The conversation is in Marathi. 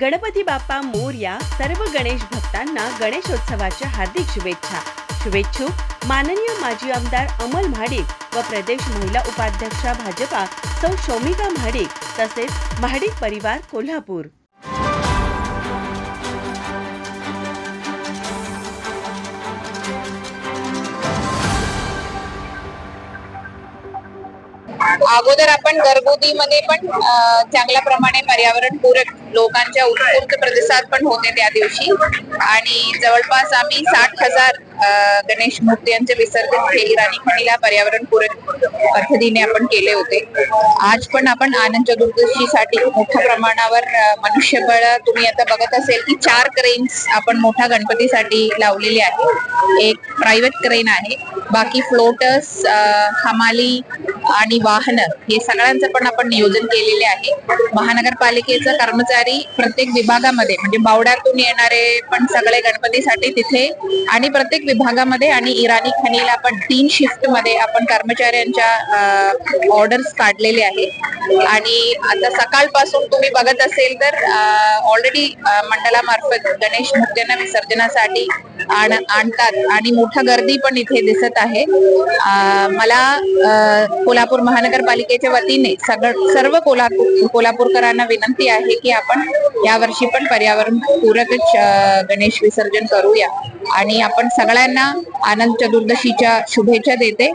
गणपती बाप्पा मोर्या सर्व गणेश भक्तांना गणेशोत्सवाच्या हार्दिक शुभेच्छा. शुभेच्छुक माननीय माजी आमदार अमल महाडिक व प्रदेश महिला उपाध्यक्षा भाजपा सौ शौमिका महाडिक तसेच महाडिक परिवार कोल्हापूर. अगोदर आपण घरगुतीमध्ये पण चांगल्या प्रमाणे पर्यावरण पूरक लोकांच्या उत्स्फूर्त प्रतिसाद पण होते त्या दिवशी. आणि जवळपास आम्ही साठ हजार गणेश मूर्ती यांचे विसर्जन हे खणीला पर्यावरण पूरक पद्धतीने आपण केले होते. आज पण आपण आनंद चतुर्दशीसाठी मोठ्या प्रमाणावर मनुष्यबळ तुम्ही आता बघत असेल की चार क्रेन्स आपण मोठ्या गणपतीसाठी लावलेले आहे एक प्रायव्हेट क्रेन आहे. बाकी फ्लोटर्स हमाली आणि वाहन हे सगळ्यांचं पण आपण नियोजन केलेले आहे. महानगरपालिकेचं कर्मचारी प्रत्येक विभागामध्ये म्हणजे बावड्यातून येणारे पण सगळे गणपतीसाठी तिथे आणि प्रत्येक विभागामध्ये आणि इराणी खनीला पण तीन शिफ्टमध्ये आपण कर्मचाऱ्यांच्या ऑर्डर्स काढलेले आहे. आणि आता सकाळपासून तुम्ही बघत असेल तर ऑलरेडी मंडळामार्फत गणेश मूर्त्यांना विसर्जनासाठी आण- आणतात. आणि मोठा गर्दी पण इथे दिसत आहे. मला कोल्हापूर महानगरपालिकेच्या वतीने सगळं सर्व कोल्हापूर कोल्हापूरकरांना विनंती आहे की आपण यावर्षी पण पर्यावरण पूरकच गणेश विसर्जन करूया. आणि आपण सगळ्यांना आनंद चतुर्दशीच्या शुभेच्छा देते.